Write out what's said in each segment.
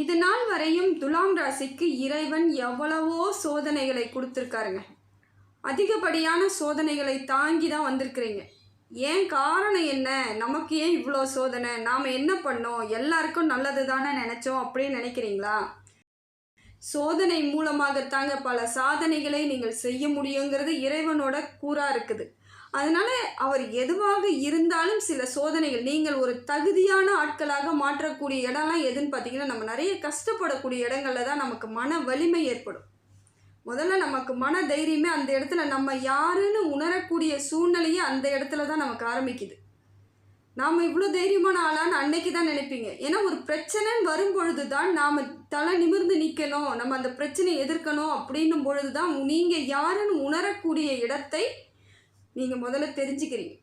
இது நாள் வரையும் துலாம் ராசிக்கு இறைவன் எவ்வளவோ சோதனைகளை கொடுத்துருக்காருங்க. அதிகப்படியான சோதனைகளை தாங்கி தான் வந்திருக்கிறீங்க. ஏன் காரணம் என்ன? நமக்கு ஏன் இவ்வளோ சோதனை? நாம் என்ன பண்ணோம்? எல்லாருக்கும் நல்லது தானே நினச்சோம் அப்படின்னு நினைக்கிறீங்களா? சோதனை மூலமாகத்தாங்க பல சாதனைகளை நீங்கள் செய்ய முடியுங்கிறது இறைவனோட கூறாக இருக்குது. அதனால் அவர் எதுவாக இருந்தாலும் சில சோதனைகள் நீங்கள் ஒரு தகுதியான ஆட்களாக மாற்றக்கூடிய இடம்லாம் எதுன்னு பார்த்தீங்கன்னா நம்ம நிறைய கஷ்டப்படக்கூடிய இடங்களில் தான் நமக்கு மன வலிமை ஏற்படும். முதல்ல நமக்கு மன தைரியமே அந்த இடத்துல நம்ம யாருன்னு உணரக்கூடிய சூழ்நிலையே அந்த இடத்துல தான் நமக்கு ஆரம்பிக்குது. நாம் இவ்வளோ தைரியமான ஆளான்னு அன்னைக்கு தான் நினைப்பீங்க. ஏன்னா ஒரு பிரச்சனைன்னு வரும்பொழுது தான் நாம் தலை நிமிர்ந்து நிற்கணும் நம்ம அந்த பிரச்சனையை எதிர்க்கணும் அப்படின்னும் பொழுது தான் நீங்கள் யாருன்னு உணரக்கூடிய இடத்தை நீங்கள் முதல்ல தெரிஞ்சுக்கிறீங்க.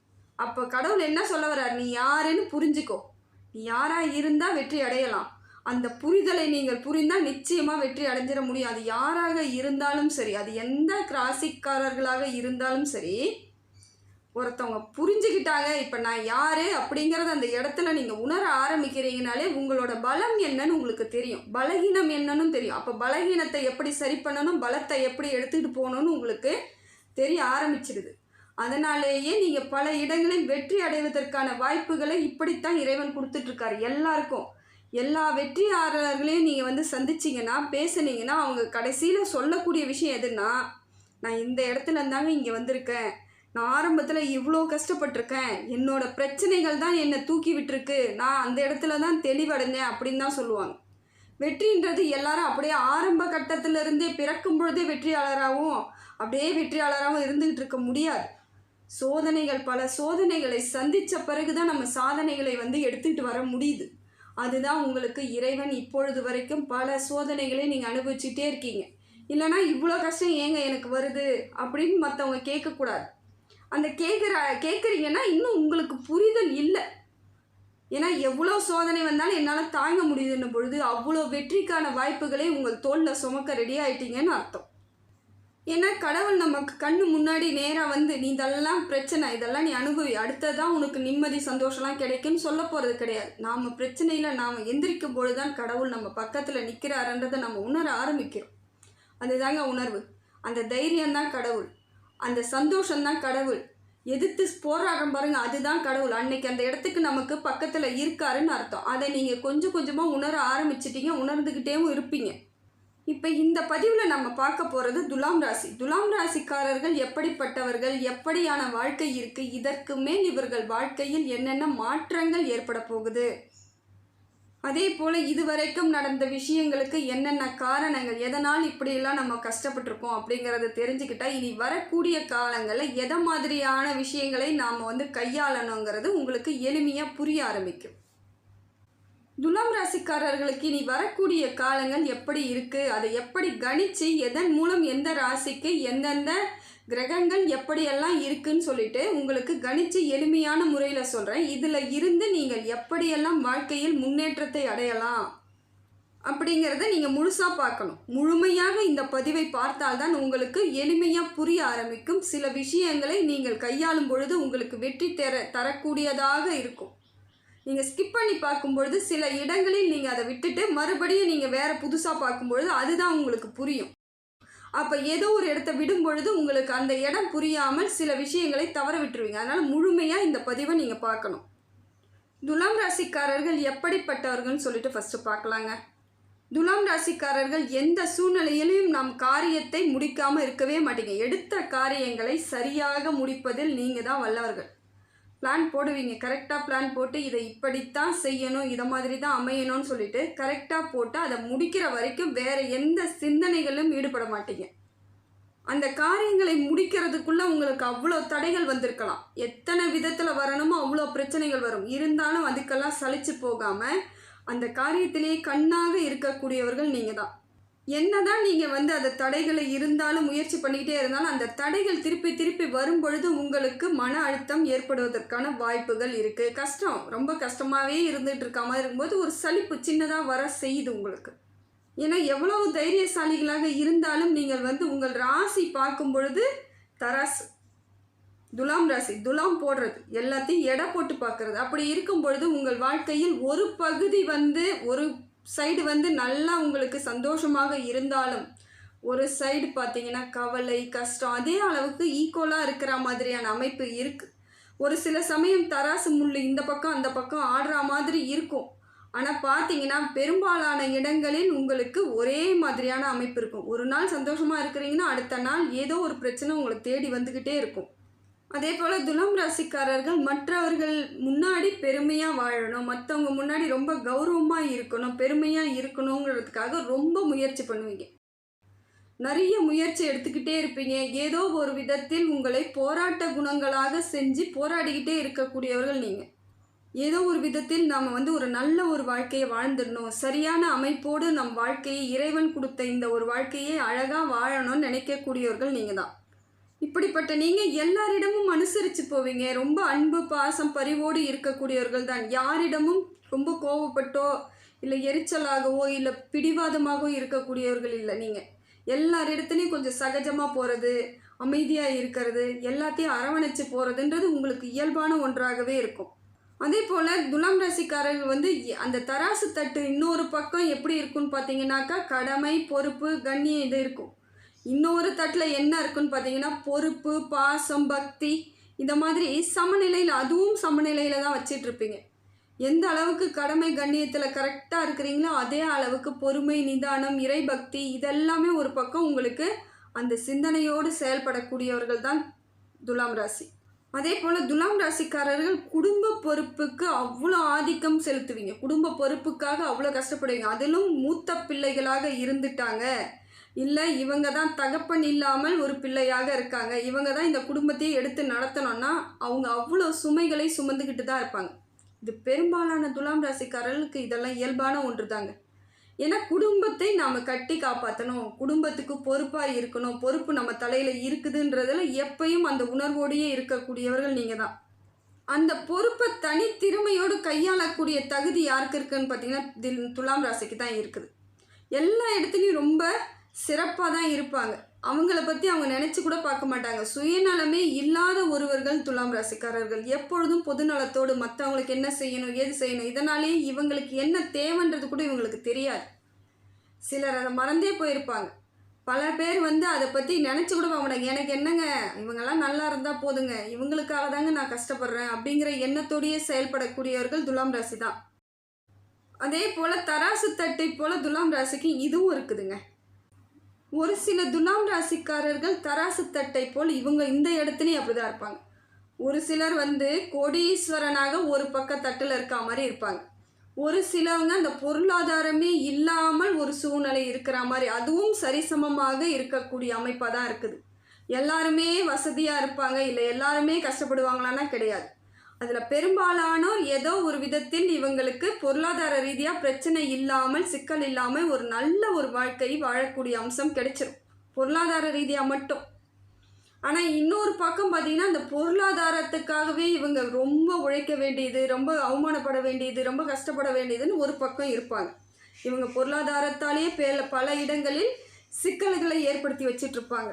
அப்போ கடவுள் என்ன சொல்ல வர்றார்? நீ யாருன்னு புரிஞ்சுக்கோ. நீ யாராக இருந்தால் வெற்றி அடையலாம். அந்த புரிதலை நீங்கள் புரிந்தால் நிச்சயமாக வெற்றி அடைஞ்சிட முடியும். அது யாராக இருந்தாலும் சரி அது எந்த ராசிக்காரர்களாக இருந்தாலும் சரி ஒருத்தவங்க புரிஞ்சுக்கிட்டாங்க இப்போ நான் யார் அப்படிங்கிறத அந்த இடத்துல நீங்கள் உணர ஆரம்பிக்கிறீங்கனாலே உங்களோட பலம் என்னன்னு உங்களுக்கு தெரியும். பலகீனம் என்னன்னு தெரியும். அப்போ பலகீனத்தை எப்படி சரி பண்ணணும்? பலத்தை எப்படி எடுத்துகிட்டு போகணும்னு உங்களுக்கு தெரிய ஆரம்பிச்சிடுது. அதனாலேயே நீங்கள் பல இடங்களில் வெற்றி அடைவதற்கான வாய்ப்புகளை இப்படித்தான் இறைவன் கொடுத்துட்ருக்காரு எல்லாருக்கும். எல்லா வெற்றியாளர்களையும் நீங்கள் வந்து சந்திச்சிங்கன்னா பேசுனீங்கன்னா அவங்க கடைசியில் சொல்லக்கூடிய விஷயம் எதுன்னா நான் இந்த இடத்துல இருந்தாங்க இங்கே வந்திருக்கேன். நான் ஆரம்பத்தில் இவ்வளோ கஷ்டப்பட்டிருக்கேன். என்னோட பிரச்சனைகள் தான் என்னை தூக்கி விட்டுருக்கு. நான் அந்த இடத்துல தான் தெளிவடைந்தேன் அப்படின்னு தான் சொல்லுவாங்க. வெற்றின்றது எல்லாரும் அப்படியே ஆரம்ப கட்டத்திலிருந்தே பிறக்கும் பொழுதே வெற்றியாளராகவும் அப்படியே வெற்றியாளராகவும் இருந்துகிட்டு இருக்க முடியாது. சோதனைகள் பல சோதனைகளை சந்தித்த பிறகு தான் நம்ம சாதனைகளை வந்து எடுத்துக்கிட்டு வர முடியுது. அதுதான் உங்களுக்கு இறைவன் இப்பொழுது வரைக்கும் பல சோதனைகளை நீங்கள் அனுபவிச்சுட்டே இருக்கீங்க. இல்லைனா இவ்வளோ கஷ்டம் ஏங்க எனக்கு வருது அப்படின்னு மற்றவங்க கேட்கக்கூடாது. அந்த கேட்குற கேட்குறீங்கன்னா இன்னும் உங்களுக்கு புரிதல் இல்லை. ஏன்னா எவ்வளோ சோதனை வந்தாலும் என்னால் தாங்க முடியுதுன்னும் பொழுது அவ்வளோ வெற்றிக்கான வாய்ப்புகளை உங்கள் தோளில் சுமக்க ரெடி ஆயிட்டீங்கன்னு அர்த்தம். ஏன்னா கடவுள் நமக்கு கண்ணு முன்னாடி நேராக வந்து நீ இதெல்லாம் பிரச்சனை இதெல்லாம் நீ அனுபவி. அடுத்ததான் உனக்கு நிம்மதி சந்தோஷம்லாம் கிடைக்கும்னு சொல்ல போகிறது கிடையாது. நாம் பிரச்சனையில் நாம் எந்திரிக்கும் பொழுது தான் கடவுள் நம்ம பக்கத்தில் நிற்கிறாருன்றதை நம்ம உணர ஆரம்பிக்கிறோம். அதுதாங்க உணர்வு. அந்த தைரியம்தான் கடவுள். அந்த சந்தோஷம்தான் கடவுள். எதிர்த்து போராடுறோம் பாருங்க அதுதான் கடவுள். அன்னைக்கு அந்த இடத்துக்கு நமக்கு பக்கத்தில் இருக்காருன்னு அர்த்தம். அதை நீங்கள் கொஞ்சம் கொஞ்சமாக உணர ஆரம்பிச்சிட்டீங்க உணர்ந்துக்கிட்டேவும் இருப்பீங்க. இப்போ இந்த பதிவில் நம்ம பார்க்க போகிறது துலாம் ராசி. துலாம் ராசிக்காரர்கள் எப்படிப்பட்டவர்கள் எப்படியான வாழ்க்கை இருக்குது இதற்கு மேல் இவர்கள் வாழ்க்கையில் என்னென்ன மாற்றங்கள் ஏற்பட போகுது? அதே போல் இதுவரைக்கும் நடந்த விஷயங்களுக்கு என்னென்ன காரணங்கள் எதனால் இப்படியெல்லாம் நம்ம கஷ்டப்பட்டிருக்கோம் அப்படிங்கிறத தெரிஞ்சுக்கிட்டா இனி வரக்கூடிய காலங்களில் எதை மாதிரியான விஷயங்களை நாம் வந்து கையாளணுங்கிறது உங்களுக்கு எளிமையாக புரிய ஆரம்பிக்கும். துலாம் ராசிக்காரர்களுக்கு இனி வரக்கூடிய காலங்கள் எப்படி இருக்குது அதை எப்படி கணித்து எதன் மூலம் எந்த ராசிக்கு எந்தெந்த கிரகங்கள் எப்படியெல்லாம் இருக்குன்னு சொல்லிட்டு உங்களுக்கு கணித்து எளிமையான முறையில் சொல்கிறேன் இதில் இருந்து நீங்கள் எப்படியெல்லாம் வாழ்க்கையில் முன்னேற்றத்தை அடையலாம் அப்படிங்கிறத நீங்கள் முழுசாக பார்க்கணும். முழுமையாக இந்த பதிவை பார்த்தால்தான் உங்களுக்கு எளிமையாக புரிய ஆரம்பிக்கும். சில விஷயங்களை நீங்கள் கையாளும் பொழுது உங்களுக்கு வெற்றி தர தரக்கூடியதாக இருக்கும். நீங்கள் ஸ்கிப் பண்ணி பார்க்கும்பொழுது சில இடங்களில் நீங்கள் அதை விட்டுட்டு மறுபடியும் நீங்கள் வேறு புதுசாக பார்க்கும்பொழுது அதுதான் உங்களுக்கு புரியும். அப்போ ஏதோ ஒரு இடத்த விடும் பொழுது உங்களுக்கு அந்த இடம் புரியாமல் சில விஷயங்களை தவற விட்டுருவீங்க. அதனால் முழுமையாக இந்த பதிவை நீங்கள் பார்க்கணும். துலாம் ராசிக்காரர்கள் எப்படிப்பட்டவர்கள்னு சொல்லிட்டு ஃபஸ்ட்டு பார்க்கலாங்க. துலாம் ராசிக்காரர்கள் எந்த சூழ்நிலையிலும் நாம் காரியத்தை முடிக்காமல் இருக்கவே மாட்டீங்க. எடுத்த காரியங்களை சரியாக முடிப்பதில் நீங்கள் தான் வல்லவர்கள். பிளான் போடுவீங்க. கரெக்டாக பிளான் போட்டு இதை இப்படித்தான் செய்யணும் இதை மாதிரி தான் அமையணும்னு சொல்லிட்டு கரெக்டாக போட்டு அதை முடிக்கிற வரைக்கும் வேறு எந்த சிந்தனைகளும் ஈடுபட மாட்டீங்க. அந்த காரியங்களை முடிக்கிறதுக்குள்ள உங்களுக்கு அவ்வளோ தடைகள் வந்திருக்கலாம். எத்தனை விதத்தில் வரணுமோ அவ்வளோ பிரச்சனைகள் வரும். இருந்தாலும் அதுக்கெல்லாம் சளிச்சு போகாமல் அந்த காரியத்திலேயே கண்ணாக இருக்கக்கூடியவர்கள் நீங்கள் தான் என்னதான் நீங்கள் வந்து அந்த தடைகளை இருந்தாலும் முயற்சி பண்ணிக்கிட்டே இருந்தாலும் அந்த தடைகள் திருப்பி திருப்பி வரும் பொழுது உங்களுக்கு மன அழுத்தம் ஏற்படுவதற்கான வாய்ப்புகள் இருக்குது கஷ்டம் ரொம்ப கஷ்டமாகவே இருந்துகிட்டு இருக்க மாதிரி இருக்கும்போது ஒரு சலிப்பு சின்னதாக வர செய்யுது உங்களுக்கு. ஏன்னா எவ்வளவு தைரியசாலிகளாக இருந்தாலும் நீங்கள் வந்து உங்கள் ராசி பார்க்கும் பொழுது தராசு துலாம் ராசி துலாம் போடுறது எல்லாத்தையும் எடை போட்டு பார்க்கறது. அப்படி இருக்கும் பொழுது உங்கள் வாழ்க்கையில் ஒரு பகுதி வந்து ஒரு சைடு வந்து நல்லா உங்களுக்கு சந்தோஷமாக இருந்தாலும் ஒரு சைடு பார்த்தீங்கன்னா கவலை கஷ்டம் அதே அளவுக்கு ஈக்குவலாக இருக்கிற மாதிரியான அமைப்பு இருக்குது ஒரு சில சமயம் தராசு முள் இந்த பக்கம் அந்த பக்கம் ஆடுற மாதிரி இருக்கும். ஆனால் பார்த்தீங்கன்னா பெரும்பாலான இடங்களில் உங்களுக்கு ஒரே மாதிரியான அமைப்பு இருக்கும். ஒரு நாள் சந்தோஷமாக இருக்கிறீங்கன்னா அடுத்த நாள் ஏதோ ஒரு பிரச்சனை உங்களை தேடி வந்துக்கிட்டே இருக்கும். அதே போல் துலாம் ராசிக்காரர்கள் மற்றவர்கள் முன்னாடி பெருமையாக வாழணும். மற்றவங்க முன்னாடி ரொம்ப கௌரவமாக இருக்கணும் பெருமையாக இருக்கணுங்கிறதுக்காக ரொம்ப முயற்சி பண்ணுவீங்க. நிறைய முயற்சி எடுத்துக்கிட்டே இருப்பீங்க. ஏதோ ஒரு விதத்தில் உங்களை போராட்ட குணங்களாக செஞ்சு போராடிக்கிட்டே இருக்கக்கூடியவர்கள் நீங்கள் ஏதோ ஒரு விதத்தில் நாம் வந்து ஒரு நல்ல ஒரு வாழ்க்கையை வாழ்ந்துடணும். சரியான அமைப்போடு நம் வாழ்க்கையை இறைவன் கொடுத்த இந்த ஒரு வாழ்க்கையை அழகாக வாழணும்னு நினைக்கக்கூடியவர்கள் நீங்கள் தான் இப்படிப்பட்ட நீங்கள் எல்லாரிடமும் அனுசரித்து போவீங்க. ரொம்ப அன்பு பாசம் பரிவோடு இருக்கக்கூடியவர்கள் தான் யாரிடமும் ரொம்ப கோவப்பட்டோ இல்லை எரிச்சலாகவோ இல்லை பிடிவாதமாகவோ இருக்கக்கூடியவர்கள் இல்லை நீங்கள் எல்லாரிடத்துலையும் கொஞ்சம் சகஜமாக போகிறது அமைதியாக இருக்கிறது எல்லாத்தையும் அரவணைச்சு போகிறதுன்றது உங்களுக்கு இயல்பான ஒன்றாகவே இருக்கும். அதே போல் துலாம் ராசிக்காரர்கள் வந்து அந்த தராசு தட்டு இன்னொரு பக்கம் எப்படி இருக்குன்னு பார்த்தீங்கன்னாக்கா கடமை பொறுப்பு கண்ணியம் இது இருக்கும். இன்னொரு தட்டில் என்ன இருக்குன்னு பார்த்தீங்கன்னா பொறுப்பு பாசம் பக்தி இந்த மாதிரி சமநிலையில் அதுவும் சமநிலையில் தான் வச்சிட்ருப்பீங்க எந்த அளவுக்கு கடமை கண்ணியத்தில் கரெக்டாக இருக்கிறீங்களோ அதே அளவுக்கு பொறுமை நிதானம் இறைபக்தி இதெல்லாமே ஒரு பக்கம் உங்களுக்கு அந்த சிந்தனையோடு செயல்படக்கூடியவர்கள் தான் துலாம் ராசி. அதே போல் துலாம் ராசிக்காரர்கள் குடும்ப பொறுப்புக்கு அவ்வளோ ஆதிக்கம் செலுத்துவீங்க. குடும்ப பொறுப்புக்காக அவ்வளோ கஷ்டப்படுவீங்க. அதிலும் மூத்த பிள்ளைகளாக இருந்துட்டாங்க. இல்லை இவங்க தான் தகப்பன் இல்லாமல் ஒரு பிள்ளையாக இருக்காங்க. இவங்க தான் இந்த குடும்பத்தையே எடுத்து நடத்தணும்னா அவங்க அவ்வளோ சுமைகளை சுமந்துக்கிட்டு தான் இருப்பாங்க. இது பெரும்பாலான துலாம் ராசிக்காரர்களுக்கு இதெல்லாம் இயல்பான ஒன்று தாங்க ஏன்னா குடும்பத்தை நாம் கட்டி காப்பாற்றணும் குடும்பத்துக்கு பொறுப்பாக இருக்கணும். பொறுப்பு நம்ம தலையில் இருக்குதுன்றதில் எப்பயும் அந்த உணர்வோடையே இருக்கக்கூடியவர்கள் நீங்கள் தான். அந்த பொறுப்பை தனித்திறமையோடு கையாளக்கூடிய தகுதி யாருக்கு இருக்குன்னு பார்த்தீங்கன்னா துலாம் ராசிக்கு தான் இருக்குது. எல்லா இடத்துலையும் ரொம்ப சிறப்பாக தான் இருப்பாங்க. அவங்கள பற்றி அவங்க நினச்சி கூட பார்க்க மாட்டாங்க. சுயநலமே இல்லாத ஒருவர்கள் துலாம் ராசிக்காரர்கள். எப்பொழுதும் பொதுநலத்தோடு மற்றவங்களுக்கு என்ன செய்யணும் ஏது செய்யணும் இதனாலேயே இவங்களுக்கு என்ன தேவைன்றது கூட இவங்களுக்கு தெரியாது. சிலர் அதை மறந்தே போயிருப்பாங்க. பல பேர் வந்து அதை பற்றி நினச்சி கூட போக மாட்டாங்க. எனக்கு என்னங்க? இவங்கெல்லாம் நல்லா இருந்தால் போதுங்க. இவங்களுக்காக தாங்க நான் கஷ்டப்படுறேன் அப்படிங்கிற எண்ணத்தோடையே செயல்படக்கூடியவர்கள் துலாம் ராசி தான். அதே போல் தராசு தட்டை போல் துலாம் ராசிக்கு இதுவும் இருக்குதுங்க. ஒரு சில துலாம் ராசிக்காரர்கள் தராசு தட்டை போல் இவங்க இந்த இடத்துலையும் அப்படிதான் இருப்பாங்க. ஒரு சிலர் வந்து கோடீஸ்வரனாக ஒரு பக்க தட்டில் இருக்கா மாதிரி இருப்பாங்க. ஒரு சிலவங்க அந்த பொருளாதாரமே இல்லாமல் ஒரு சூழ்நிலை இருக்கிற மாதிரி அதுவும் சரிசமமாக இருக்கக்கூடிய அமைப்பாக தான் இருக்குது. எல்லாருமே வசதியாக இருப்பாங்க இல்லை எல்லாருமே கஷ்டப்படுவாங்களான்னா கிடையாது. அதில் பெரும்பாலானோர் ஏதோ ஒரு விதத்தில் இவங்களுக்கு பொருளாதார ரீதியாக பிரச்சனை இல்லாமல் சிக்கல் இல்லாமல் ஒரு நல்ல ஒரு வாழ்க்கை வாழக்கூடிய அம்சம் கிடைச்சிரும். பொருளாதார ரீதியாக மட்டும். ஆனால் இன்னொரு பக்கம் பார்த்திங்கன்னா அந்த பொருளாதாரத்துக்காகவே இவங்க ரொம்ப உழைக்க வேண்டியது ரொம்ப அவமானப்பட வேண்டியது ரொம்ப கஷ்டப்பட வேண்டியதுன்னு ஒரு பக்கம் இருப்பாங்க. இவங்க பொருளாதாரத்தாலேயே பல பல இடங்களில் சிக்கல்களை ஏற்படுத்தி வச்சிட்ருப்பாங்க.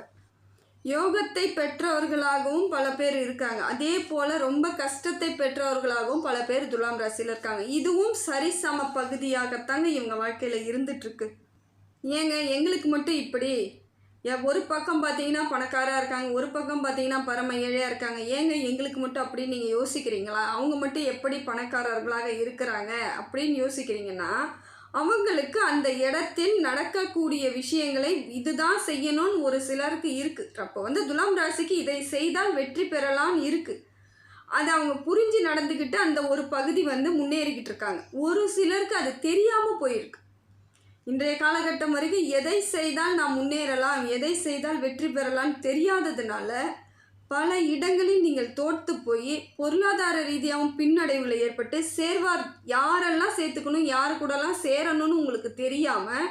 யோகத்தை பெற்றவர்களாகவும் பல பேர் இருக்காங்க. அதே போல் ரொம்ப கஷ்டத்தை பெற்றவர்களாகவும் பல பேர் துலாம் ராசியில் இருக்காங்க. இதுவும் சரிசம பகுதியாகத்தாங்க இவங்க வாழ்க்கையில் இருந்துட்டுருக்கு. ஏங்க எங்களுக்கு மட்டும் இப்படி? ஒரு பக்கம் பார்த்தீங்கன்னா பணக்காராக இருக்காங்க ஒரு பக்கம் பார்த்தீங்கன்னா பரம ஏழையாக இருக்காங்க. ஏங்க எங்களுக்கு மட்டும் அப்படின்னு நீங்கள் யோசிக்கிறீங்களா? அவங்க மட்டும் எப்படி பணக்காரர்களாக இருக்கிறாங்க அப்படின்னு யோசிக்கிறீங்கன்னா அவங்களுக்கு அந்த இடத்தில் நடக்கக்கூடிய விஷயங்களை இதுதான் செய்யணும்னு ஒரு சிலருக்கு இருக்குது அப்போ வந்து துலாம் ராசிக்கு இதை செய்தால் வெற்றி பெறலாம்னு இருக்குது அதை அவங்க புரிஞ்சு நடந்துக்கிட்டு அந்த ஒரு பகுதி வந்து முன்னேறிக்கிட்டு இருக்காங்க. ஒரு சிலருக்கு அது தெரியாமல் போயிருக்கு. இன்றைய காலகட்டம் வரைக்கும் எதை செய்தால் நாம் முன்னேறலாம் எதை செய்தால் வெற்றி பெறலாம்னு தெரியாததுனால பல இடங்களில் நீங்கள் தோற்று போய் பொருளாதார ரீதியாகவும் பின்னடைவில் ஏற்பட்டு சேர்வார் யாரெல்லாம் சேர்த்துக்கணும் யார் கூடலாம் சேரணும்னு உங்களுக்கு தெரியாமல்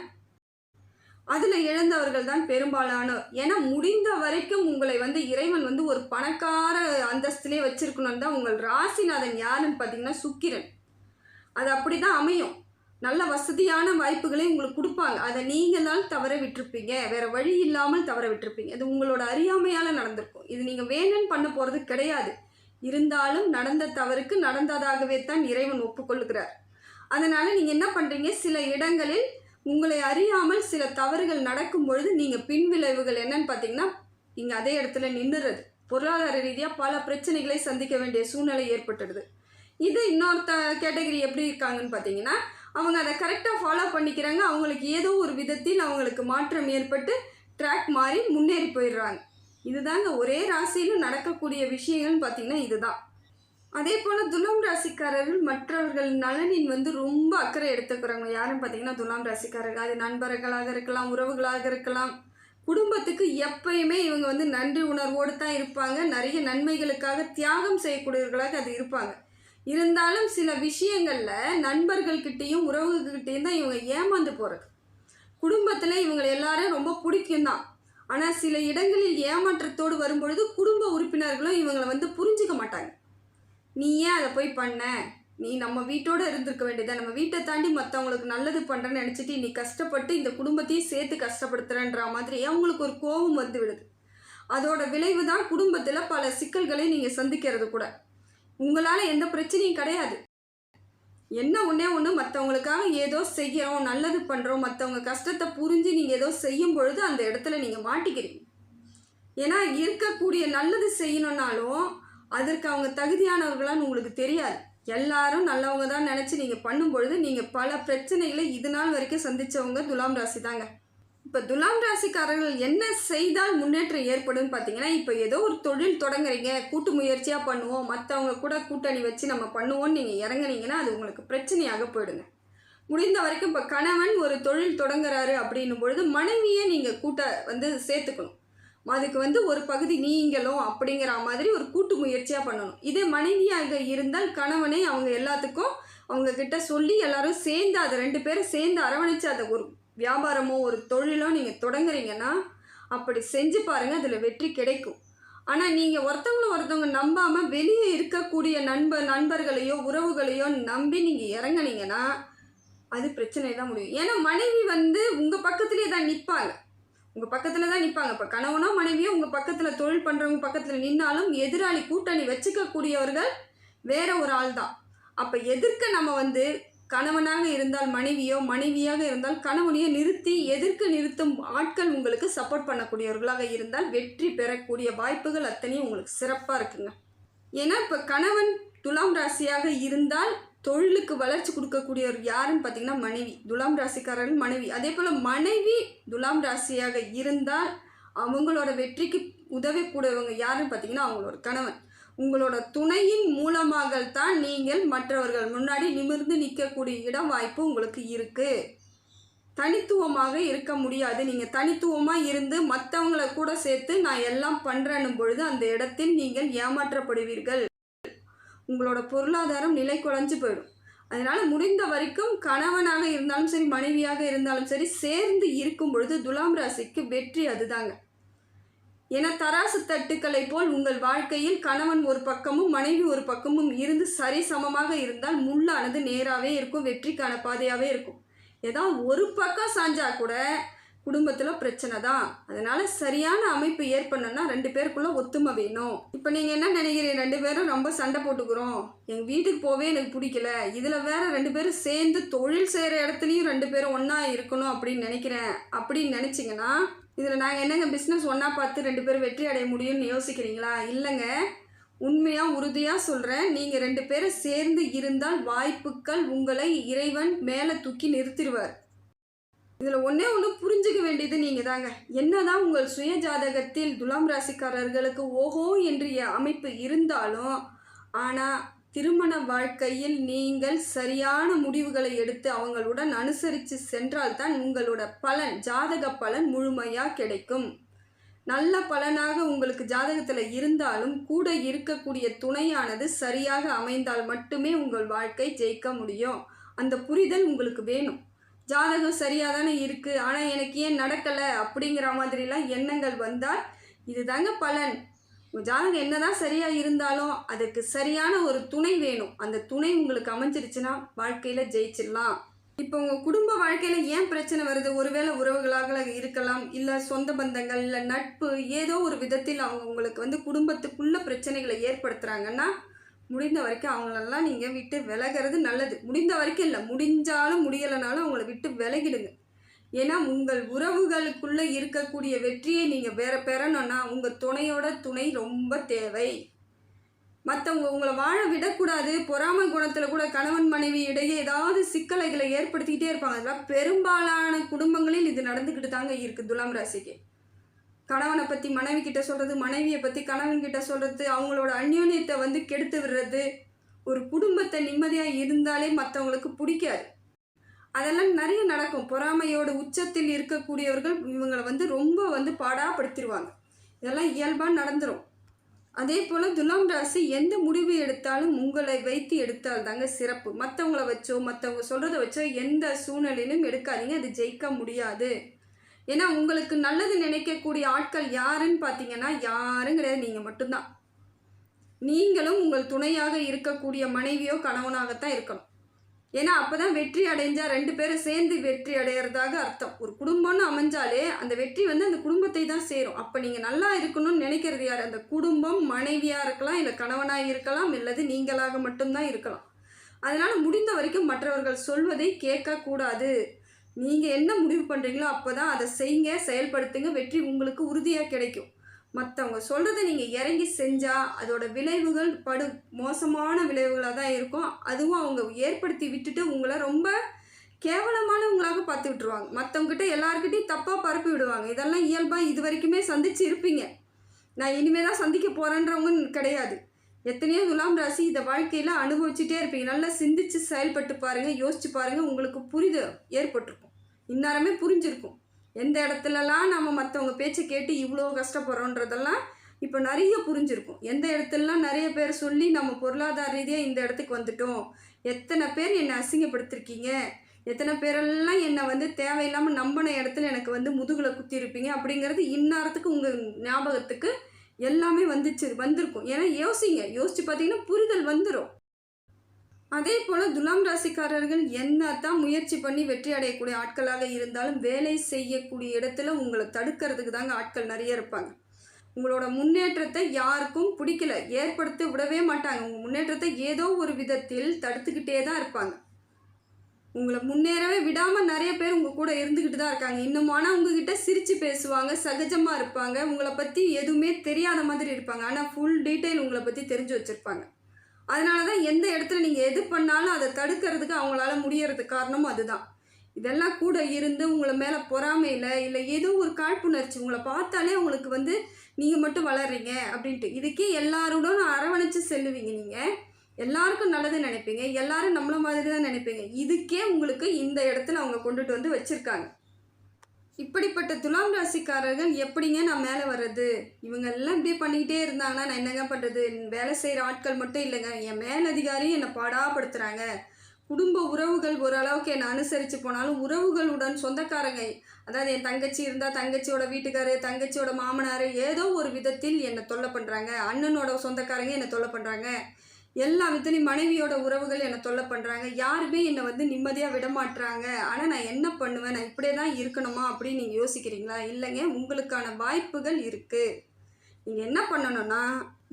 அதில் இழந்தவர்கள் தான் பெரும்பாலானோர். ஏன்னா முடிந்த வரைக்கும் உங்களை வந்து இறைவன் வந்து ஒரு பணக்கார அந்தஸ்திலே வச்சிருக்கணும்னு தான் உங்கள் ராசிநாதன் யாருன்னு பார்த்தீங்கன்னா சுக்கிரன். அது அப்படி தான் அமையும். நல்ல வசதியான வாய்ப்புகளை உங்களுக்கு கொடுப்பாங்க. அதை நீங்கள் தான் தவற விட்டுருப்பீங்க. வேறு வழி இல்லாமல் தவற விட்டுருப்பீங்க. அது உங்களோட அறியாமையால் நடந்திருக்கும். இது நீங்கள் வேணும்னு பண்ண போகிறது கிடையாது. இருந்தாலும் நடந்த தவறுக்கு நடந்ததாகவே தான் இறைவன் ஒப்புக்கொள்கிறார். அதனால் நீங்கள் என்ன பண்ணுறீங்க சில இடங்களில் உங்களை அறியாமல் சில தவறுகள் நடக்கும் பொழுது நீங்கள் பின்விளைவுகள் என்னன்னு பார்த்தீங்கன்னா நீங்கள் அதே இடத்துல நின்றுறது பொருளாதார ரீதியாக பல பிரச்சனைகளை சந்திக்க வேண்டிய சூழ்நிலை ஏற்பட்டுடுது. இது இன்னொருத்த கேட்டகரி எப்படி இருக்காங்கன்னு பார்த்தீங்கன்னா அவங்க அதை கரெக்டாக ஃபாலோ பண்ணிக்கிறாங்க. அவங்களுக்கு ஏதோ ஒரு விதத்தில் அவங்களுக்கு மாற்றம் ஏற்பட்டு ட்ராக் மாறி முன்னேறி போயிடுறாங்க. இதுதாங்க ஒரே ராசியிலும் நடக்கக்கூடிய விஷயங்கள்னு பார்த்திங்கன்னா இதுதான். அதே போல் துலாம் ராசிக்காரர்கள் மற்றவர்கள் நலனின் வந்து ரொம்ப அக்கறை எடுத்துக்கிறாங்க யாருன்னு பார்த்தீங்கன்னா துலாம் ராசிக்காரர்கள். அது நண்பர்களாக இருக்கலாம் உறவுகளாக இருக்கலாம். குடும்பத்துக்கு எப்பயுமே இவங்க வந்து நன்றி உணர்வோடு தான் இருப்பாங்க. நிறைய நன்மைகளுக்காக தியாகம் செய்யக்கூடியவர்களாக அது இருப்பாங்க. இருந்தாலும் சில விஷயங்களில் நண்பர்கள்கிட்டேயும் உறவுகிட்டேயும் தான் இவங்க ஏமாந்து போகிறது குடும்பத்தில் இவங்களை எல்லாரும் ரொம்ப பிடிக்கும் தான் ஆனால் சில இடங்களில் ஏமாற்றத்தோடு வரும்பொழுது குடும்ப உறுப்பினர்களும் இவங்களை வந்து புரிஞ்சுக்க மாட்டாங்க. நீ ஏன் அதை போய் பண்ண? நீ நம்ம வீட்டோடு இருந்திருக்க வேண்டியதா நம்ம வீட்டை தாண்டி மற்றவங்களுக்கு நல்லது பண்ணுறேன்னு நினச்சிட்டு நீ கஷ்டப்பட்டு இந்த குடும்பத்தையும் சேர்த்து கஷ்டப்படுத்துறன்ற மாதிரி அவங்களுக்கு ஒரு கோபம் வந்து விடுது அதோட விளைவு தான் குடும்பத்தில் பல சிக்கல்களை நீங்கள் சந்திக்கிறது கூட. உங்களால் எந்த பிரச்சனையும் கிடையாது. என்ன ஒன்றே ஒன்று மற்றவங்களுக்காக ஏதோ செய்கிறோம் நல்லது பண்ணுறோம் மற்றவங்க கஷ்டத்தை புரிஞ்சு நீங்கள் ஏதோ செய்யும் பொழுது அந்த இடத்துல நீங்கள் மாட்டிக்கிறீங்க. ஏன்னா இருக்கக்கூடிய நல்லது செய்யணுன்னாலும் அதற்கு அவங்க தகுதியானவர்களான்னு உங்களுக்கு தெரியாது. எல்லாரும் நல்லவங்க தான் நினச்சி நீங்கள் பண்ணும் பொழுது நீங்கள் பல பிரச்சனைகளை இது நாள் வரைக்கும் சந்தித்தவங்க துலாம் ராசி தாங்க இப்போ துலாம் ராசிக்காரர்கள் என்ன செய்தால் முன்னேற்றம் ஏற்படும்னு பார்த்தீங்கன்னா இப்போ ஏதோ ஒரு தொழில் தொடங்குறீங்க கூட்டு முயற்சியாக பண்ணுவோம் மற்றவங்க கூட கூட்டணி வச்சு நம்ம பண்ணுவோம்னு நீங்கள் இறங்குனீங்கன்னா அது உங்களுக்கு பிரச்சனையாக போயிடுங்க. முடிந்த வரைக்கும் இப்போ கணவன் ஒரு தொழில் தொடங்குறாரு அப்படின்னும் பொழுது மனைவியை நீங்கள் கூட்ட வந்து சேர்த்துக்கணும். அதுக்கு வந்து ஒரு பகுதி நீங்களும் அப்படிங்கிற மாதிரி ஒரு கூட்டு முயற்சியாக பண்ணணும். இதே மனைவியாக இருந்தால் கணவனை அவங்க எல்லாத்துக்கும் அவங்க கிட்ட சொல்லி எல்லாரும் சேர்ந்து அதை ரெண்டு பேரும் சேர்ந்து அரவணைச்சு அதை ஒரு வியாபாரமோ ஒரு தொழிலோ நீங்கள் தொடங்குறீங்கன்னா அப்படி செஞ்சு பாருங்கள் அதில் வெற்றி கிடைக்கும். ஆனால் நீங்கள் ஒருத்தவங்களும் ஒருத்தவங்க நம்பாமல் வெளியே இருக்கக்கூடிய நண்பர் நண்பர்களையோ உறவுகளையோ நம்பி நீங்கள் இறங்கினீங்கன்னா அது பிரச்சனை தான் முடியும். ஏன்னா மனைவி வந்து உங்கள் பக்கத்துலேயே தான் நிற்பாங்க உங்கள் பக்கத்தில் தான் நிற்பாங்க இப்போ கணவனோ மனைவியோ உங்கள் பக்கத்தில் தொழில் பண்ணுறவங்க பக்கத்தில் நின்னாலும் எதிராளி கூட்டணி வச்சுக்கக்கூடியவர்கள் வேற ஒரு ஆள் தான் அப்போ எதிர்க்க நம்ம வந்து கணவனாக இருந்தால் மனைவியோ மனைவியாக இருந்தால் கணவனையோ நிறுத்தி எதிர்க்க நிறுத்தும் ஆட்கள் உங்களுக்கு சப்போர்ட் பண்ணக்கூடியவர்களாக இருந்தால் வெற்றி பெறக்கூடிய வாய்ப்புகள் அத்தனையும் உங்களுக்கு சிறப்பாக இருக்குங்க. ஏன்னா இப்போ கணவன் துலாம் ராசியாக இருந்தால் தொழிலுக்கு வளர்ச்சி கொடுக்கக்கூடியவர் யாருன்னு பார்த்தீங்கன்னா மனைவி. துலாம் ராசிக்காரர்கள் மனைவி. அதே போல் மனைவி துலாம் ராசியாக இருந்தால் அவங்களோட வெற்றிக்கு உதவக்கூடியவங்க யாருன்னு பார்த்தீங்கன்னா அவங்களோட கணவன். உங்களோட துணையின் மூலமாகத்தான் நீங்கள் மற்றவர்கள் முன்னாடி நிமிர்ந்து நிற்கக்கூடிய இடம் வாய்ப்பு உங்களுக்கு இருக்குது தனித்துவமாக இருக்க முடியாது. நீங்கள் தனித்துவமாக இருந்து மற்றவங்களை கூட சேர்த்து நான் எல்லாம் பண்ணுறேன்னும் பொழுது அந்த இடத்தில் நீங்கள் ஏமாற்றப்படுவீர்கள். உங்களோட பொருளாதாரம் நிலை குறைஞ்சு போயிடும். அதனால் முடிந்த வரைக்கும் கணவனாக இருந்தாலும் சரி மனைவியாக இருந்தாலும் சரி சேர்ந்து இருக்கும் பொழுது துலாம் ராசிக்கு வெற்றி அதுதாங்க. என தராசு தட்டுக்களை போல் உங்கள் வாழ்க்கையில் கணவன் ஒரு பக்கமும் மனைவி ஒரு பக்கமும் இருந்து சரி சமமாக இருந்தால் முள்ளானது நேராகவே இருக்கும் வெற்றிக்கான பாதையாகவே இருக்கும். ஏதோ ஒரு பக்கம் சாஞ்சா கூட குடும்பத்தில் பிரச்சனை தான். அதனால சரியான அமைப்பு ஏற்படணும்னா ரெண்டு பேருக்குள்ள ஒத்துமை வேணும். இப்போ நீங்கள் என்ன நினைக்கிறீங்க? ரெண்டு பேரும் ரொம்ப சண்டை போட்டுக்கிறோம். எங்கள் வீட்டுக்கு போவே எனக்கு பிடிக்கல. இதில் வேற ரெண்டு பேரும் சேர்ந்து தொழில் செய்கிற இடத்துலையும் ரெண்டு பேரும் ஒன்றா இருக்கணும் அப்படின்னு நினைக்கிறேன். அப்படின்னு நினச்சிங்கன்னா இதில் நாங்கள் என்னங்க பிஸ்னஸ் ஒன்றா பார்த்து ரெண்டு பேரும் வெற்றி அடைய முடியும்னு யோசிக்கிறீங்களா? இல்லைங்க. உண்மையாக உறுதியாக சொல்கிறேன் நீங்கள் ரெண்டு பேரும் சேர்ந்து இருந்தால் வாய்ப்புகள் உங்களை இறைவன் மேலே தூக்கி நிறுத்திடுவார். இதில் ஒன்றே ஒன்று புரிஞ்சுக்க வேண்டியது நீங்கள் தாங்க என்னதான் உங்கள் சுய ஜாதகத்தில் துலாம் ராசிக்காரர்களுக்கு ஓஹோ என்ற அமைப்பு இருந்தாலும் ஆனால் திருமண வாழ்க்கையில் நீங்கள் சரியான முடிவுகளை எடுத்து அவங்களுடன் அனுசரித்து சென்றால்தான் உங்களோட பலன் ஜாதக பலன் முழுமையாக கிடைக்கும். நல்ல பலனாக உங்களுக்கு ஜாதகத்தில் இருந்தாலும் கூட இருக்கக்கூடிய துணையானது சரியாக அமைந்தால் மட்டுமே உங்கள் வாழ்க்கை ஜெயிக்க முடியும். அந்த புரிதல் உங்களுக்கு வேணும். ஜாதகம் சரியாக தானே இருக்குது ஆனால் எனக்கு ஏன் நடக்கலை அப்படிங்கிற மாதிரிலாம் எண்ணங்கள் வந்தால் இதுதாங்க பலன். உங்கள் ஜாதகம் என்னதான் சரியாக இருந்தாலும் அதுக்கு சரியான ஒரு துணை வேணும். அந்த துணை உங்களுக்கு அமைஞ்சிருச்சுன்னா வாழ்க்கையில் ஜெயிச்சிடலாம். இப்போ உங்கள் குடும்ப வாழ்க்கையில் ஏன் பிரச்சனை வருது? ஒருவேளை உறவுகளாக இருக்கலாம் இல்லை சொந்த பந்தங்கள் இல்லை நட்பு ஏதோ ஒரு விதத்தில் அவங்க உங்களுக்கு வந்து குடும்பத்துக்குள்ள பிரச்சனைகளை ஏற்படுத்துகிறாங்கன்னா முடிந்த வரைக்கும் அவங்களெல்லாம் நீங்கள் விட்டு விலகிறது நல்லது. முடிந்த வரைக்கும் இல்லை முடிஞ்சாலும் முடியலைனாலும் அவங்கள விட்டு விலகிடுங்க. ஏன்னா உங்கள் உறவுகளுக்குள்ளே இருக்கக்கூடிய வெற்றியை நீங்கள் வேற பெறணும்னா உங்கள் துணையோட துணை ரொம்ப தேவை. மற்றவங்க உங்களை வாழ விடக்கூடாது பொறாமை குணத்தில் கூட கணவன் மனைவி இடையே ஏதாவது சிக்கலைகளை ஏற்படுத்திக்கிட்டே இருப்பாங்க. அதெல்லாம் பெரும்பாலான குடும்பங்களில் இது நடந்துக்கிட்டு தாங்க இருக்குது துலாம் ராசிக்கு. கணவனை பற்றி மனைவி கிட்ட சொல்கிறது மனைவியை பற்றி கணவன் கிட்ட சொல்கிறது அவங்களோட அந்யோன்யத்தை வந்து கெடுத்து விடுறது. ஒரு குடும்பத்தை நிம்மதியாக இருந்தாலே மற்றவங்களுக்கு பிடிக்காது. அதெல்லாம் நிறைய நடக்கும். பொறாமையோட உச்சத்தில் இருக்கக்கூடியவர்கள் இவங்களை வந்து ரொம்ப வந்து பாடாப்படுத்திடுவாங்க இதெல்லாம் இயல்பாக நடந்துடும் அதே போல் துலாம் ராசி எந்த முடிவு எடுத்தாலும் உங்களை வைத்து எடுத்தால் தாங்க சிறப்பு. மற்றவங்கள வச்சோ மற்றவங்க சொல்கிறத வச்சோ எந்த சூழ்நிலையிலும் எடுக்காதீங்க. அது ஜெயிக்க முடியாது. ஏன்னா உங்களுக்கு நல்லது நினைக்கக்கூடிய ஆட்கள் யாருன்னு பார்த்தீங்கன்னா யாரும் கிடையாது. நீங்கள் மட்டும்தான். நீங்களும் உங்கள் துணையாக இருக்கக்கூடிய மனைவியோ கணவனாகத்தான் இருக்கணும். ஏன்னா அப்பதான் வெற்றி அடைஞ்சால் ரெண்டு பேரும் சேர்ந்து வெற்றி அடையிறதாக அர்த்தம். ஒரு குடும்பம்னு அமைஞ்சாலே அந்த வெற்றி வந்து அந்த குடும்பத்தை தான் சேரும். அப்போ நீங்கள் நல்லா இருக்கணும்னு நினைக்கிறது யார்? அந்த குடும்பம் மனைவியாக இருக்கலாம் இல்லை கணவனாக இருக்கலாம் இல்லது நீங்களாக மட்டும்தான் இருக்கலாம். அதனால் முடிந்த வரைக்கும் மற்றவர்கள் சொல்வதை கேட்கக்கூடாது. நீங்கள் என்ன முடிவு பண்ணுறீங்களோ அப்போ தான் அதை செய்யுங்க செயல்படுத்துங்க. வெற்றி உங்களுக்கு உறுதியாக கிடைக்கும். மற்றவங்க சொல்கிறத நீங்கள் இறங்கி செஞ்சால் அதோட விளைவுகள் படு மோசமான விளைவுகளாக தான் இருக்கும். அதுவும் அவங்க ஏற்படுத்தி விட்டுட்டு உங்களை ரொம்ப கேவலமானவங்களாக பார்த்து விட்டுருவாங்க. மற்றவங்ககிட்ட எல்லாருக்கிட்டையும் தப்பாக பரப்பி விடுவாங்க. இதெல்லாம் இயல்பாக இது வரைக்குமே சந்திச்சு இருப்பீங்க. நான் இனிமேல் தான் சந்திக்க போகிறேன்றவங்க கிடையாது. எத்தனையோ துலாம் ராசி இந்த வாழ்க்கையில் அனுபவிச்சுட்டே இருப்பீங்க. நல்லா சிந்திச்சு செயல்பட்டு பாருங்கள் யோசிச்சு பாருங்கள் உங்களுக்கு புரிதல் ஏற்பட்டிருக்கும். இந்நேரமே புரிஞ்சிருக்கும். எந்த இடத்துலலாம் நம்ம மற்றவங்க பேச்சை கேட்டு இவ்வளோ கஷ்டப்படுறோன்றதெல்லாம் இப்போ நிறைய புரிஞ்சிருக்கும். எந்த இடத்துலலாம் நிறைய பேர் சொல்லி நம்ம பொருளாதார ரீதியாக இந்த இடத்துக்கு வந்துட்டோம். எத்தனை பேர் என்னை அசிங்கப்படுத்திருக்கீங்க? எத்தனை பேரெல்லாம் என்னை வந்து தேவையில்லாமல் நம்பின இடத்துல எனக்கு வந்து முதுகில் குத்திருப்பீங்க அப்படிங்கிறது இந்நேரத்துக்கு உங்கள் ஞாபகத்துக்கு எல்லாமே வந்துச்சு வந்திருக்கும். ஏன்னா யோசிங்க யோசிச்சு பார்த்தீங்கன்னா புரிதல் வந்துடும் அதே போல் துலாம் ராசிக்காரர்கள் என்ன தான் முயற்சி பண்ணி வெற்றி அடையக்கூடிய ஆட்களாக இருந்தாலும் வேலை செய்யக்கூடிய இடத்துல உங்களை தடுக்கிறதுக்கு தாங்க ஆட்கள் நிறைய இருப்பாங்க. உங்களோட முன்னேற்றத்தை யாருக்கும் பிடிக்கல ஏற்படுத்த விடவே மாட்டாங்க. உங்கள் முன்னேற்றத்தை ஏதோ ஒரு விதத்தில் தடுத்துக்கிட்டே தான் இருப்பாங்க. உங்களை முன்னேறவே விடாமல் நிறைய பேர் உங்கள் கூட இருந்துக்கிட்டு தான் இருக்காங்க. இன்னுமானா உங்ககிட்ட சிரித்து பேசுவாங்க சகஜமாக இருப்பாங்க. உங்களை பற்றி எதுவுமே தெரியாத மாதிரி இருப்பாங்க. ஆனால் ஃபுல் டீட்டெயில் உங்களை பற்றி தெரிஞ்சு வச்சுருப்பாங்க. அதனால தான் எந்த இடத்துல நீங்கள் எது பண்ணாலும் அதை தடுக்கிறதுக்கு அவங்களால முடியறதுக்கு காரணமும் அதுதான். இதெல்லாம் கூட இருந்து உங்களை மேலே பொறாமையில் இல்லை ஏதோ ஒரு காழ்ப்புணர்ச்சி உங்களை பார்த்தாலே உங்களுக்கு வந்து நீங்கள் மட்டும் வளர்றீங்க அப்படின்ட்டு. இதுக்கே எல்லாரோடும் அரவணைச்சு செல்லுவீங்க நீங்கள் எல்லாருக்கும் நல்லது நினைப்பீங்க எல்லாரும் நம்மள மாதிரி தான் நினைப்பீங்க. இதுக்கே உங்களுக்கு இந்த இடத்துல அவங்க கொண்டுட்டு வந்து வச்சுருக்காங்க. இப்படிப்பட்ட துலாம் ராசிக்காரர்கள் எப்படிங்க நான் மேலே வர்றது? இவங்க எல்லாம் இப்படியே பண்ணிக்கிட்டே இருந்தாங்கன்னா நான் என்னங்க பண்ணுறது வேலை செய்கிற ஆட்கள் மட்டும் இல்லைங்க. என் மேலதிகாரி என்னை பாடாப்படுத்துகிறாங்க குடும்ப உறவுகள் ஓரளவுக்கு என்னை அனுசரித்து போனாலும் உறவுகளுடன் சொந்தக்காரங்க அதாவது என் தங்கச்சி இருந்தால் தங்கச்சியோட வீட்டுக்காரு தங்கச்சியோட மாமனார் ஏதோ ஒரு விதத்தில் என்னை தொல்லை பண்ணுறாங்க அண்ணனோட சொந்தக்காரங்க என்னை தொல்லை பண்ணுறாங்க எல்லா விதத்துலையும் மனைவியோட உறவுகள் என்னை தொல்லை பண்ணுறாங்க யாருமே என்னை வந்து நிம்மதியாக விடமாட்டுறாங்க ஆனால் நான் என்ன பண்ணுவேன்? நான் இப்படியே தான் இருக்கணுமா? அப்படின்னு நீங்கள் யோசிக்கிறீங்களா? இல்லைங்க. உங்களுக்கான வாய்ப்புகள் இருக்குது நீங்கள் என்ன பண்ணணும்னா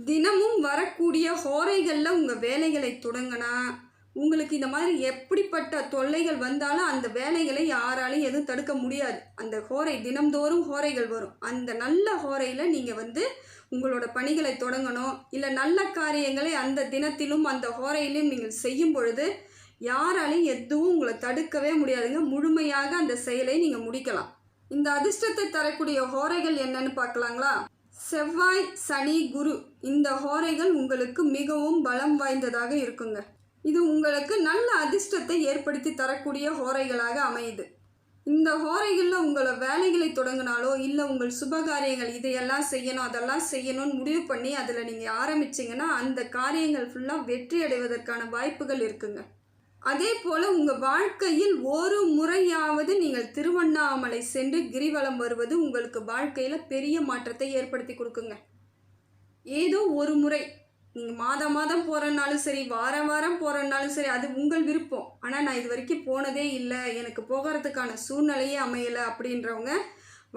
தினமும் வரக்கூடிய ஹோரைகளில் உங்கள் வேலைகளை தொடங்கினா உங்களுக்கு இந்த மாதிரி எப்படிப்பட்ட தொல்லைகள் வந்தாலும் அந்த வேலைகளை யாராலையும் எதுவும் தடுக்க முடியாது. அந்த ஹோரை தினம்தோறும் ஹோரைகள் வரும். அந்த நல்ல ஹோரையில் நீங்கள் வந்து உங்களோட பணிகளை தொடங்கணும். இல்லை நல்ல காரியங்களை அந்த தினத்திலும் அந்த ஹோரையிலும் நீங்கள் செய்யும் பொழுது யாராலையும் எதுவும் உங்களை தடுக்கவே முடியாதுங்க. முழுமையாக அந்த செயலை நீங்கள் முடிக்கலாம். இந்த அதிர்ஷ்டத்தை தரக்கூடிய ஹோரைகள் என்னன்னு பார்க்கலாங்களா? செவ்வாய் சனி குரு இந்த ஹோரைகள் உங்களுக்கு மிகவும் பலம் வாய்ந்ததாக இருக்குங்க. இது உங்களுக்கு நல்ல அதிர்ஷ்டத்தை ஏற்படுத்தி தரக்கூடிய ஹோரைகளாக அமையுது. இந்த ஹோரைகளில் உங்களை வேலைகளை தொடங்கினாலோ இல்லை உங்கள் சுபகாரியங்கள் இதையெல்லாம் செய்யணும் அதெல்லாம் செய்யணும்னு முடிவு பண்ணி அதில் நீங்கள் ஆரம்பிச்சிங்கன்னா அந்த காரியங்கள் ஃபுல்லாக வெற்றி அடைவதற்கான வாய்ப்புகள் இருக்குங்க. அதே போல் உங்கள் வாழ்க்கையில் ஒரு முறையாவது நீங்கள் திருவண்ணாமலை சென்று கிரிவலம் வருவது உங்களுக்கு வாழ்க்கையில் பெரிய மாற்றத்தை ஏற்படுத்தி கொடுக்குங்க. ஏதோ ஒரு முறை மாதம் மாதம் போகிறனாலும் சரி வாரம் வாரம் போகிறனாலும் சரி அது உங்கள் விருப்பம். ஆனால் நான் இது வரைக்கும் போனதே இல்லை. எனக்கு போகிறதுக்கான சூழ்நிலையே அமையலை அப்படின்றவங்க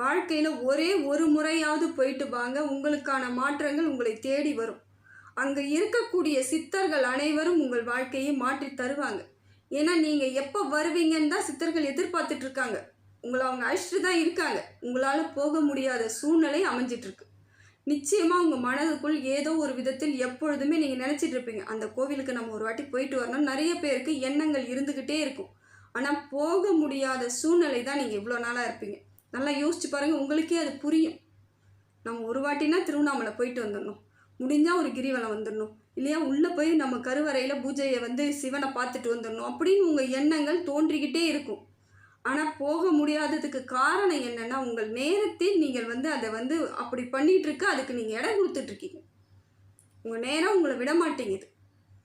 வாழ்க்கையில் ஒரே ஒரு முறையாவது போயிட்டு வாங்க. உங்களுக்கான மாற்றங்கள் உங்களை தேடி வரும். அங்கே இருக்கக்கூடிய சித்தர்கள் அனைவரும் உங்கள் வாழ்க்கையை மாற்றி தருவாங்க. ஏன்னா நீங்கள் எப்போ வருவீங்கன்னு தான் சித்தர்கள் எதிர்பார்த்துட்ருக்காங்க உங்களை அவங்க அழைச்சிட்டு தான் இருக்காங்க. உங்களால் போக முடியாத சூழ்நிலை அமைஞ்சிட்ருக்கு நிச்சயமாக உங்கள் மனதுக்குள் ஏதோ ஒரு விதத்தில் எப்பொழுதுமே நீங்கள் நினச்சிட்டு இருப்பீங்க. அந்த கோவிலுக்கு நம்ம ஒரு வாட்டி போயிட்டு வரணும் நிறைய பேருக்கு எண்ணங்கள் இருந்துக்கிட்டே இருக்கும். ஆனால் போக முடியாத சூழ்நிலை தான் நீங்கள் இவ்வளோ நாளாக இருப்பீங்க. நல்லா யோசிச்சு பாருங்கள் உங்களுக்கே அது புரியும். நம்ம ஒரு வாட்டினா திருவண்ணாமலை போயிட்டு வந்துடணும். முடிஞ்சால் ஒரு கிரிவலம் வந்துடணும். இல்லையா உள்ளே போய் நம்ம கருவறையில் பூஜையை வந்து சிவனை பார்த்துட்டு வந்துடணும் அப்படின்னு உங்கள் எண்ணங்கள் தோன்றிக்கிட்டே இருக்கும். ஆனால் போக முடியாததுக்கு காரணம் என்னென்னா உங்கள் நேரத்தில் நீங்கள் வந்து அதை வந்து அப்படி பண்ணிகிட்ருக்கு அதுக்கு நீங்கள் இடம் கொடுத்துட்ருக்கீங்க உங்கள் நேரம் உங்களை விட மாட்டேங்குது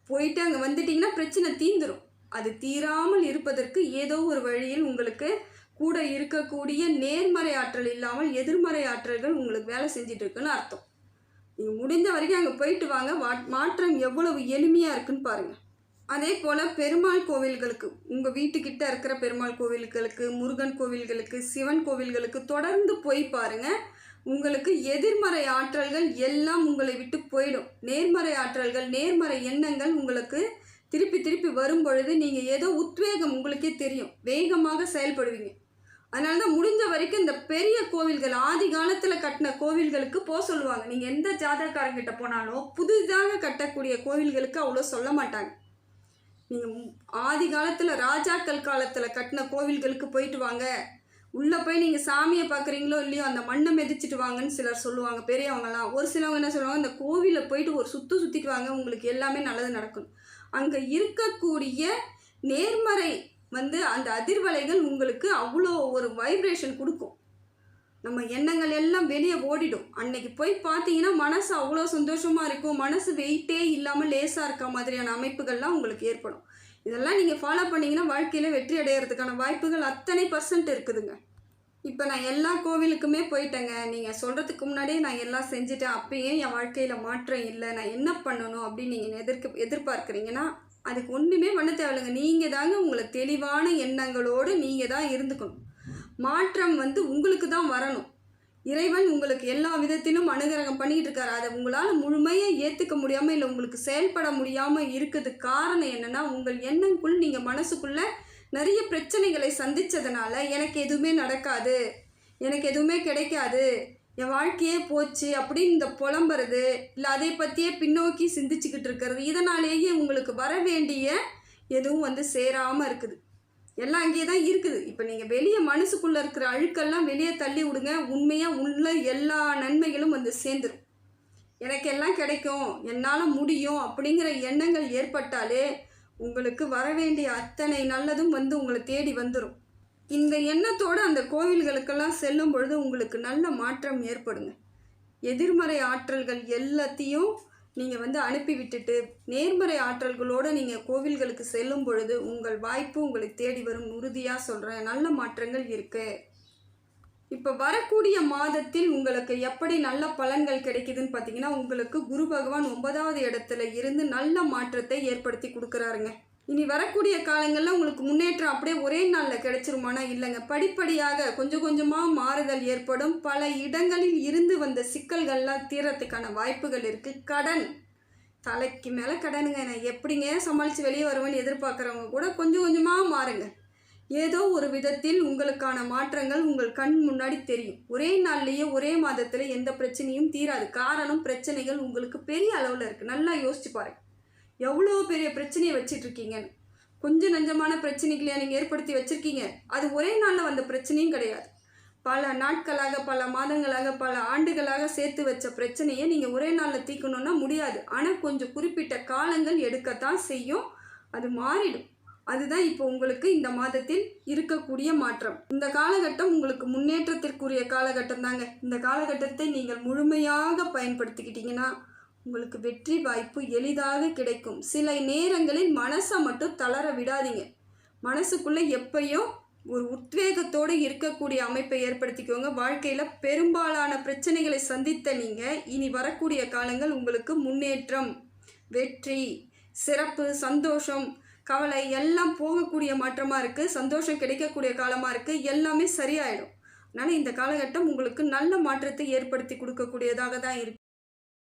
போயிட்டு அங்கே வந்துட்டிங்கன்னா பிரச்சனை தீந்துடும் அது தீராமல் இருப்பதற்கு ஏதோ ஒரு வழியில் உங்களுக்கு கூட இருக்கக்கூடிய நேர்மறை ஆற்றல் இல்லாமல் எதிர்மறை ஆற்றல்கள் உங்களுக்கு வேலை செஞ்சிட்ருக்குன்னு அர்த்தம். நீங்கள் முடிந்த வரைக்கும் அங்கே போயிட்டு வாங்க. மாற்றம் எவ்வளவு எளிமையாக இருக்குன்னு பாருங்கள் அதே போல் பெருமாள் கோவில்களுக்கு உங்கள் வீட்டுக்கிட்ட இருக்கிற பெருமாள் கோவில்களுக்கு முருகன் கோவில்களுக்கு சிவன் கோவில்களுக்கு தொடர்ந்து போய் பாருங்கள் உங்களுக்கு எதிர்மறை ஆற்றல்கள் எல்லாம் உங்களை விட்டு போயிடும். நேர்மறை ஆற்றல்கள் நேர்மறை எண்ணங்கள் உங்களுக்கு திருப்பி திருப்பி வரும் பொழுது நீங்கள் ஏதோ உத்வேகம் உங்களுக்கே தெரியும். வேகமாக செயல்படுவீங்க. அதனால தான் முடிஞ்ச வரைக்கும் இந்த பெரிய கோவில்கள் ஆதி காலத்தில் கட்டின கோவில்களுக்கு போக சொல்லுவாங்க. நீங்கள் எந்த ஜாதகக்காரங்கிட்ட போனாலும் புதிதாக கட்டக்கூடிய கோவில்களுக்கு அவ்வளோ சொல்ல மாட்டாங்க. ஆதி காலத்தில் ராஜாக்கள் காலத்தில் கட்டின கோவில்களுக்கு போயிட்டு வாங்க. உள்ளே போய் நீங்கள் சாமியை பார்க்குறீங்களோ இல்லையோ அந்த மண்ணை மிதிச்சிட்டு வாங்கன்னு சிலர் சொல்லுவாங்க பெரியவங்கலாம். ஒரு சிலவங்க என்ன சொல்லுவாங்க அந்த கோவிலில் போயிட்டு ஒரு சுற்று சுற்றிட்டு வாங்க உங்களுக்கு எல்லாமே நல்லது நடக்கும். அங்கே இருக்கக்கூடிய நேர்மறை வந்து அந்த அதிர்வலைகள் உங்களுக்கு அவ்வளோ ஒரு வைப்ரேஷன் கொடுக்கும். நம்ம எண்ணங்கள் எல்லாம் வெளியே ஓடிடும். அன்னைக்கு போய் பார்த்தீங்கன்னா மனசு அவ்வளோ சந்தோஷமாக இருக்கும். மனசு வெயிட்டே இல்லாமல் லேசாக இருக்க மாதிரியான அமைப்புகள்லாம் உங்களுக்கு ஏற்படும். இதெல்லாம் நீங்கள் ஃபாலோ பண்ணிங்கன்னா வாழ்க்கையில் வெற்றி அடையிறதுக்கான வாய்ப்புகள் அத்தனை பர்சன்ட் இருக்குதுங்க. இப்போ நான் எல்லா கோவிலுக்குமே போயிட்டேங்க. நீங்கள் சொல்கிறதுக்கு முன்னாடியே நான் எல்லாம் செஞ்சுட்டேன். அப்பயும் என் வாழ்க்கையில் மாற்றம் இல்லை. நான் என்ன பண்ணணும் அப்படின்னு நீங்கள் எதிர்க்க எதிர்பார்க்குறீங்கன்னா அதுக்கு ஒன்றுமே பண்ண தேவையில்லைங்க. நீங்கள் தாங்க உங்களை தெளிவான எண்ணங்களோடு நீங்கள் தான் இருந்துக்கணும். மாற்றம் வந்து உங்களுக்கு தான் வரணும். இறைவன் உங்களுக்கு எல்லா விதத்திலும் அனுகிரகம் பண்ணிக்கிட்டு இருக்காரு அதை உங்களால் முழுமையாக ஏற்றுக்க முடியாமல் இல்லை உங்களுக்கு செயல்பட முடியாமல் இருக்கிறதுக்கு காரணம் என்னென்னா உங்கள் எண்ணங்குள் நீங்கள் மனசுக்குள்ளே நிறைய பிரச்சனைகளை சந்தித்ததுனால எனக்கு எதுவுமே நடக்காது எனக்கு எதுவுமே கிடைக்காது என் வாழ்க்கையே போச்சு அப்படின்னு இந்த புலம்புறது இல்லை அதை பற்றியே பின்னோக்கி சிந்திச்சுக்கிட்டு இருக்கிறது இதனாலேயே உங்களுக்கு வர வேண்டிய எதுவும் வந்து சேராமல் இருக்குது. எல்லாம் அங்கேயே தான் இருக்குது. இப்போ நீங்கள் வெளியே மனசுக்குள்ளே இருக்கிற அழுக்கெல்லாம் வெளியே தள்ளி விடுங்க. உண்மையாக உள்ள எல்லா நன்மைகளும் வந்து சேர்ந்துரும். எனக்கு எல்லாம் கிடைக்கும். என்னால் முடியும் அப்படிங்கிற எண்ணங்கள் ஏற்பட்டாலே உங்களுக்கு வர வேண்டிய அத்தனை நல்லதும் வந்து உங்களை தேடி வந்துடும் இந்த எண்ணத்தோடு அந்த கோவில்களுக்கெல்லாம் செல்லும் பொழுது உங்களுக்கு நல்ல மாற்றம் ஏற்படுங்க. எதிர்மறை ஆற்றல்கள் எல்லாத்தையும் நீங்கள் வந்து அனுப்பி விட்டுட்டு நேர்மறை ஆற்றல்களோடு நீங்கள் கோவில்களுக்கு செல்லும் பொழுது உங்கள் வாய்ப்பு உங்களை தேடி வரும் உறுதியாக சொல்கிறேன் நல்ல மாற்றங்கள் இருக்குது இப்போ வரக்கூடிய மாதத்தில் உங்களுக்கு எப்படி நல்ல பலன்கள் கிடைக்குதுன்னு பார்த்தீங்கன்னா உங்களுக்கு குரு பகவான் ஒன்பதாவது இடத்துல இருந்து நல்ல மாற்றத்தை ஏற்படுத்தி கொடுக்குறாருங்க. இனி வரக்கூடிய காலங்களில் உங்களுக்கு முன்னேற்றம் அப்படியே ஒரே நாளில் கிடைச்சிருமானா? இல்லைங்க. படிப்படியாக கொஞ்சம் கொஞ்சமாக மாறுதல் ஏற்படும். பல இடங்களில் இருந்து வந்த சிக்கல்கள்லாம் தீரத்துக்கான வாய்ப்புகள் இருக்குது கடன். தலைக்கு மேலே கடனுங்க. நான் எப்படிங்க சமாளித்து வெளியே வருவேன்னு எதிர்பார்க்குறவங்க கூட கொஞ்சம் கொஞ்சமாக மாறுங்க. ஏதோ ஒரு விதத்தில் உங்களுக்கான மாற்றங்கள் உங்கள் கண் முன்னாடி தெரியும். ஒரே நாள்லேயே ஒரே மாதத்தில் எந்த பிரச்சனையும் தீராது. காரணம் பிரச்சனைகள் உங்களுக்கு பெரிய அளவில் இருக்குது நல்லா யோசிச்சு பாருங்கள் எவ்வளோ பெரிய பிரச்சனையை வச்சிட்டு இருக்கீங்கன்னு கொஞ்சம் நஞ்சமான பிரச்சனைகளையா நீங்கள் ஏற்படுத்தி வச்சுருக்கீங்க. அது ஒரே நாளில் வந்த பிரச்சனையும் கிடையாது. பல நாட்களாக பல மாதங்களாக பல ஆண்டுகளாக சேர்த்து வச்ச பிரச்சனையை நீங்கள் ஒரே நாளில் தீர்க்கணும்னா முடியாது. ஆனால் கொஞ்சம் குறிப்பிட்ட காலங்கள் எடுக்கத்தான் செய்யும். அது மாறிடும். அதுதான் இப்போ உங்களுக்கு இந்த மாதத்தில் இருக்கக்கூடிய மாற்றம். இந்த காலகட்டம் உங்களுக்கு முன்னேற்றத்திற்குரிய காலகட்டம் தாங்க இந்த காலகட்டத்தை நீங்கள் முழுமையாக பயன்படுத்திக்கிட்டீங்கன்னா உங்களுக்கு வெற்றி வாய்ப்பு எளிதாக கிடைக்கும். சில நேரங்களில் மனசை மட்டும் தளர விடாதீங்க. மனசுக்குள்ளே எப்பயும் ஒரு உத்வேகத்தோடு இருக்கக்கூடிய அமைப்பை ஏற்படுத்திக்கோங்க. வாழ்க்கையில் பெரும்பாலான பிரச்சனைகளை சந்தித்த நீங்கள் இனி வரக்கூடிய காலங்கள் உங்களுக்கு முன்னேற்றம் வெற்றி சிறப்பு சந்தோஷம் கவலை எல்லாம் போகக்கூடிய மாற்றமாக இருக்குது சந்தோஷம் கிடைக்கக்கூடிய காலமாக இருக்குது எல்லாமே சரியாயிடும். அதனால் இந்த காலகட்டம் உங்களுக்கு நல்ல மாற்றத்தை ஏற்படுத்தி கொடுக்கக்கூடியதாக தான் இருக்குது